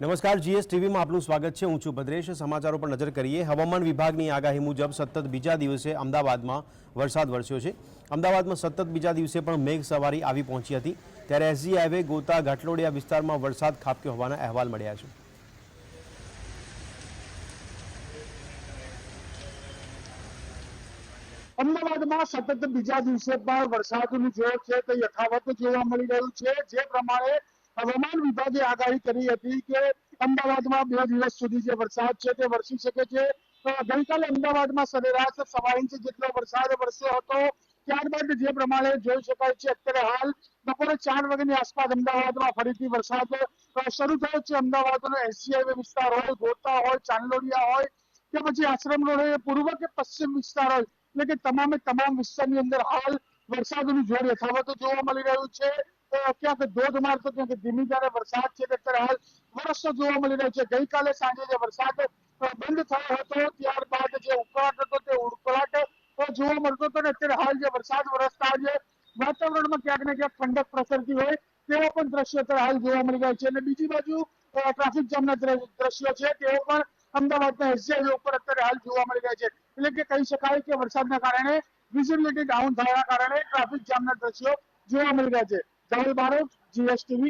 નમસ્કાર, જીએસ ટીવીમાં આપનું સ્વાગત છે. હું છું ભદ્રેશ. સમાચારો પર નજર કરીએ. હવામાન વિભાગની આગાહી મુજબ સતત બીજા દિવસે અમદાવાદમાં વરસાદ વરસ્યો છે. અમદાવાદમાં સતત બીજા દિવસે પણ મેઘ સવારી આવી પહોંચી હતી. ત્યારે એસજી હાઈવે, ગોતા, ઘાટલોડિયા વિસ્તારમાં વરસાદ ખાબક્યો હોવાના અહેવાલ મળ્યા છે. અમદાવાદમાં સતત બીજા દિવસે પણ વરસાદનું જોર છે તે યથાવત જોવા મળી રહ્યું છે. જે પ્રમાણે હવામાન વિભાગે આગાહી કરી હતી કે અમદાવાદમાં બે દિવસ સુધી જે વરસાદ છે તે વરસી શકે છે. ગઈકાલે અમદાવાદમાં સરેરાશ સવા ઇંચ જેટલો વરસાદ વરસ્યો હતો. ત્યારબાદ જે પ્રમાણે જોઈ શકાય છે, અત્યારે હાલ બપોરે ચાર વાગ્યાની આસપાસ અમદાવાદમાં ફરીથી વરસાદ શરૂ થયો છે. અમદાવાદનો એસજી હાઈવે વિસ્તાર હોય, ગોતા હોય, ચાંદલોડિયા હોય કે પછી આશ્રમ રોડ હોય પૂર્વ કે પશ્ચિમ વિસ્તાર હોય, એટલે કે તમામે તમામ વિસ્તારની અંદર હાલ વરસાદનું જોર યથાવત જોવા મળી રહ્યું છે. ક્યાંક ધોધમાર તો ક્યાંક ધીમી ધારે વરસાદ છે અત્યારે હાલ વરસતો જોવા મળી રહ્યો છે. ગઈકાલે સાંજે જે વરસાદ બંધ થયો હતો, ત્યારબાદ જે ઉકળાટ હતો તે ઉકળાટ જોવા મળતો હતો ને અત્યારે હાલ જે વરસાદ વરસતા જે વાતાવરણમાં ક્યાંક ને ક્યાંક ઠંડક પ્રસરતી હોય તેવા પણ દ્રશ્યો અત્યારે હાલ જોવા મળી રહ્યા છે. અને બીજી બાજુ ટ્રાફિક જામના દ્ર- દ્રશ્યો છે તેઓ પણ અમદાવાદના એસજી ઉપર અત્યારે હાલ જોવા મળી રહ્યા છે. એટલે કે કહી શકાય કે વરસાદના કારણે વિઝિબિલિટી ડાઉન થવાના કારણે ટ્રાફિક જામના દ્રશ્યો જોવા મળી રહ્યા છે. জাহির ভারত জিএসটিভি